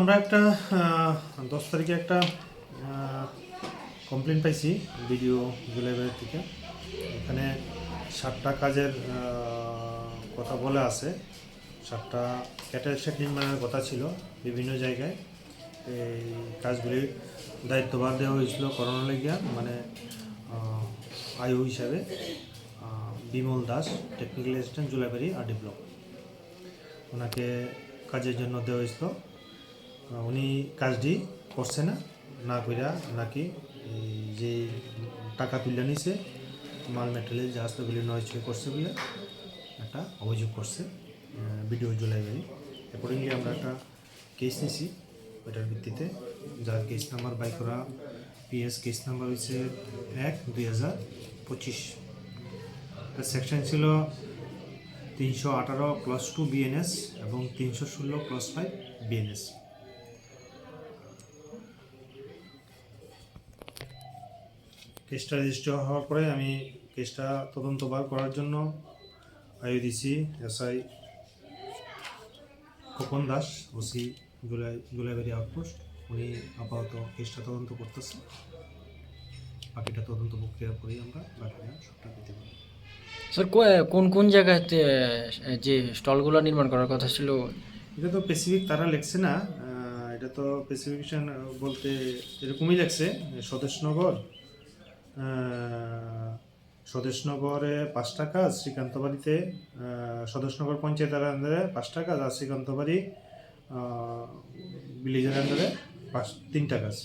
আমরা একটা দশ তারিখে একটা কমপ্লেন পাইছি ভিডিও জুলাইবাড়ির থেকে। এখানে সাতটা কাজের কথা বলে আছে। সাতটা ক্যাটেল সেট নির্মাণের কথা ছিল বিভিন্ন জায়গায়। এই কাজগুলির দায়িত্বভার দেওয়া হয়েছিল করোনা লেগিয়া মানে আয়ু হিসাবে Bimal Das technical assistant Julaibari RD block ওনাকে কাজের জন্য দেওয়া হয়েছিল। উনি কাজটি করছে না না কইরা নাকি যে টাকা তুলে নিছে, মাল মেটেরিয়াল যা আছে ওগুলি নয় ছয় করছে বলে একটা অভিযোগ করছে বিডিও জুলাইবাড়ি। অ্যাকর্ডিংলি আমরা একটা কেস নিছি, ওইটার ভিত্তিতে। যার কেস নাম্বার বাই করা পিএস কেস নাম্বার হয়েছে এক দুই হাজার পঁচিশ। তার সেকশন ছিল তিনশো আঠারো প্লাস টু বিএনএস এবং তিনশো ষোলো প্লাস ফাইভ বিএনএস কেসটা রেজিস্টার হওয়ার পরে আমি কেসটা তদন্তবার করার জন্য দিছি এসআই খোকন দাস, ওসি জুলাই জুলাইবাড়ি আউটপোস্ট উনি আপাতত কেসটা তদন্ত করতেছে। বাকিটা তদন্ত প্রক্রিয়া করেই আমরা বাকিটা সবটা দিতে পারি স্যার কোন কোন জায়গাতে যে স্টলগুলো নির্মাণ করার কথা ছিল? এটা তো স্পেসিফিক তারা লেখছে না। এটা তো স্পেসিফিকেশন বলতে এরকমই লেখছে স্বদেশনগর স্বদেশনগরে পাঁচটা কাজ শ্রীকান্তবাড়িতে স্বদেশনগর পঞ্চায়েতের আন্দারে পাঁচটা কাজ আর শ্রীকান্তবাড়ি ভিলেজের আন্দারে পাঁচ তিনটা কাজ